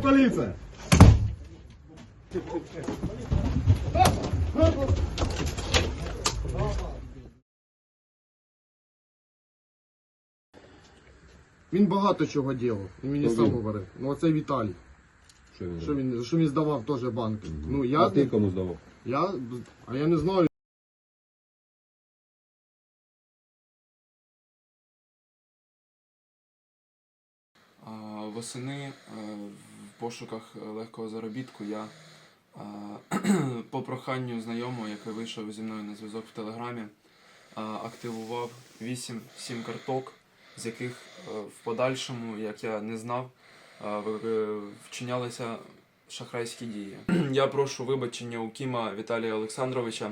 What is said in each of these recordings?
полиция! Він багато чого ділав. Він мені сам говорив. Ну оцей Віталій. Що він Що він, що він здавав теж банки. Ну я, А ти кому здавав? я, а я не знаю. А, Восени е, пошуках легкого заробітку я е, по проханню знайомого, який вийшов зі мною на зв'язок в Телеграмі, е, активував 8 сім карток, з яких е, в подальшому, як я не знав, е, е, вчинялися шахрайські дії. Я прошу вибачення у Кіма Віталія Олександровича,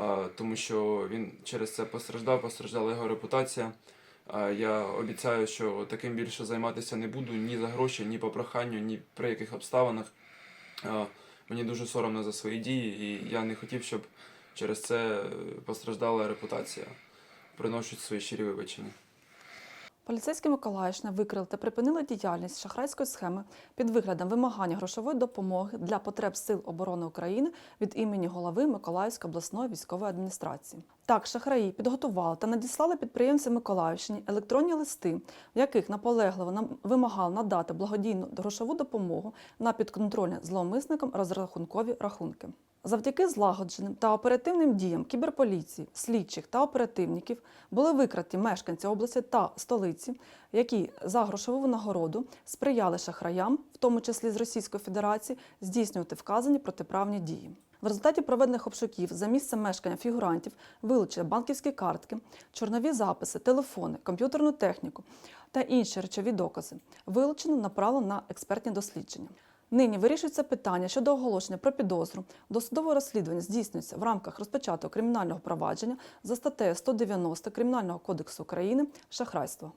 е, тому що він через це постраждав, постраждала його репутація. Я обіцяю, що таким більше займатися не буду ні за гроші, ні по проханню, ні при яких обставинах. Мені дуже соромно за свої дії, і я не хотів, щоб через це е, постраждала репутація. Приношу свої щирі вибачення. Поліцейські Миколаївщини викрили та припинили діяльність шахрайської схеми під виглядом вимагання грошової допомоги для потреб Сил оборони України від імені голови Миколаївської обласної військової адміністрації. Так, шахраї підготували та надіслали підприємцям Миколаївщині електронні листи, в яких наполегливо нам вимагали надати благодійну грошову допомогу на підконтрольні зловмисникам розрахункові рахунки. Завдяки злагодженим та оперативним діям кіберполіції, слідчих та оперативників були викраті мешканці області та столиці, які за грошову нагороду сприяли шахраям, в тому числі з Російської Федерації, здійснювати вказані протиправні дії. В результаті проведених обшуків за місцем мешкання фігурантів вилучили банківські картки, чорнові записи, телефони, комп'ютерну техніку та інші речові докази. Вилучено направлено на експертні дослідження. Нині вирішується питання щодо оголошення про підозру. Досудове розслідування здійснюється в рамках розпочатого кримінального провадження за статтею 190 Кримінального кодексу України шахрайство.